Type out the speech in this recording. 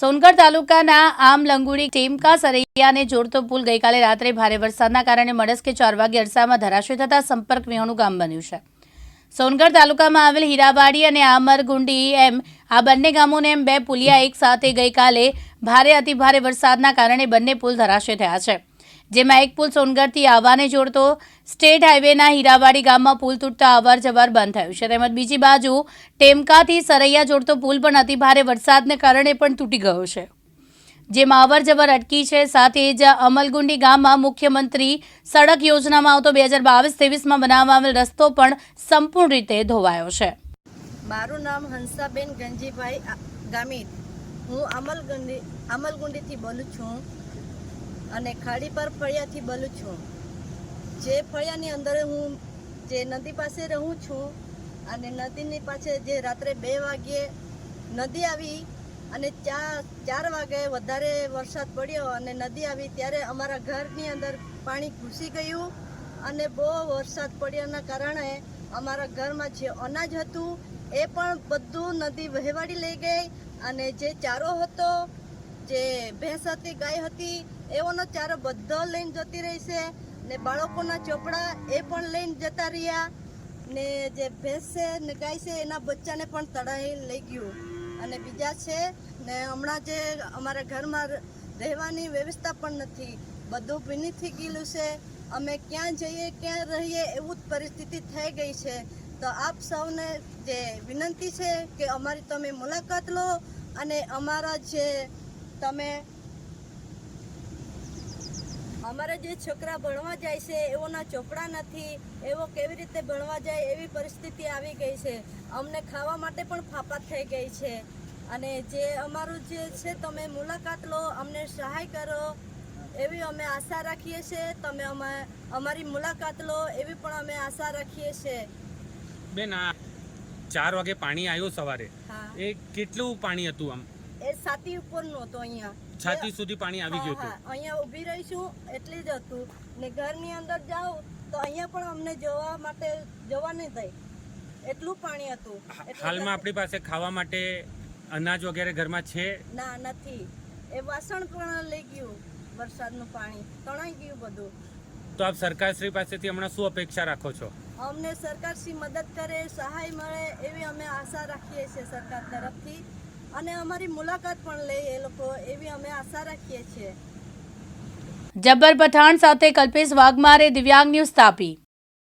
સોનગઢ તાલુકાના આમલંગુડી ટેમકા સરૈયાને જોડતો પુલ ગઈકાલે રાત્રે ભારે વરસાદના કારણે મડસ્કે ચાર વાગે અરસામાં ધરાશય થતા સંપર્ક વિહોણું ગામ બન્યું છે. સોનગઢ તાલુકામાં આવેલ હીરાવાડી અને આમરગુંડી એમ આ બંને ગામોને એમ બે પુલિયા એક સાથે ગઈકાલે ભારે અતિભારે વરસાદના કારણે બંને પુલ ધરાશય થયા છે. જેમાં એક પુલ સોનગઢથી આવાને જોડતો સ્ટેટ હાઈવેના હીરાવાડી ગામમાં પુલ તૂટતા અવર જવર બંધ થયું છે. તેમજ બીજી બાજુ ટેમકાથી સરૈયા જોડતો પુલ પણ અતિભારે વરસાદને કારણે પણ તૂટી ગયો છે. જેમાં અવર જવર અટકી છે. સાથે જ અમલગુંડી ગામમાં મુખ્યમંત્રી સડક યોજનામાં આવતો બે હજાર બાવીસ ત્રેવીસમાં બનાવવામાં આવેલ રસ્તો પણ સંપૂર્ણ રીતે ધોવાયો છે. મારું નામ હંસાબેન ગંજીભાઈ ગામિત હું અમલગુંડી અમલગુંડીથી બોલું છું. અને ખાડી પર ફળિયાથી બોલું છું. જે ફળિયાની અંદર હું જે નદી પાસે રહું છું અને નદીની પાસે જે રાત્રે બે વાગ્યે નદી આવી અને ચાર ચાર વાગે વધારે વરસાદ પડ્યો અને નદી આવી ત્યારે અમારા ઘરની અંદર પાણી ઘૂસી ગયું અને બહુ વરસાદ પડ્યાના કારણે અમારા ઘરમાં જે અનાજ હતું એ પણ બધું નદી વહેવાડી લઈ ગઈ અને જે ચારો હતો જે ભેંસ હતી, ગાય હતી, એઓનો ચારો બધો લઈને જતી રહી છે. ને બાળકોના ચોપડા એ પણ લઈને જતા રહ્યા. ને જે ભેંસ છે ને ગાય છે, એના બચ્ચાને પણ તળાઈ લઈ ગયું. અને બીજા છે ને હમણાં જે અમારા ઘરમાં રહેવાની વ્યવસ્થા પણ નથી. બધું ભીની થઈ ગયેલું છે. અમે ક્યાં જઈએ, ક્યાં રહીએ એવું જ પરિસ્થિતિ થઈ ગઈ છે. તો આપ સૌને જે વિનંતી છે કે અમારી તમે મુલાકાત લો અને અમારા જે તમે અમારા જે છોકરા ભણવા જાય છે એઓના ચોપડા નથી એવો કેવી રીતે ભણવા જાય એવી પરિસ્થિતિ આવી ગઈ છે. અમને ખાવા માટે પણ ફાફા થઈ ગઈ છે. અને જે અમારું જે છે તમે મુલાકાત લો અમને સહાય કરો. એવી અમે આશા રાખીએ છીએ. તમે અમે અમારી મુલાકાત લો એવી પણ અમે આશા રાખીએ છીએ. બેન આ ચાર વાગે પાણી આવ્યું સવારે. હા. એ કેટલું પાણી હતું આમ? એ છાતી નો હતું અહીંયા. છાતી સુધી પાણી આવી ગયું હા, હતું? અહીંયા ઊભી રહીશું એટલે જ હતું. ને ઘરની અંદર જાઓ તો અહીંયા પણ અમને જવા માટે જવા નહીં થાય એટલું પાણી હતું. હા- એટલે હાલમાં આપણી પાસે ખાવા માટે અનાજ વગેરે ઘરમાં છે? ના નથી. એ વાસણ પણ લઈ ગયું વરસાદનું પાણી. તણાઈ ગયું બધું. તો આપ સરકારશ્રી પાસેથી હમણાં શું અપેક્ષા રાખો છો? અમને સરકારશ્રી મદદ કરે સહાય મળે એવી અમે આશા રાખીએ છીએ સરકાર તરફથી. અને અમારી મુલાકાત પણ લે એ લોકો, એવી અમે આશા રાખીએ છીએ. જબ્બર પઠાણ સાથે કલ્પેશ વાઘમારે દિવ્યાંગ ન્યૂઝ તાપી.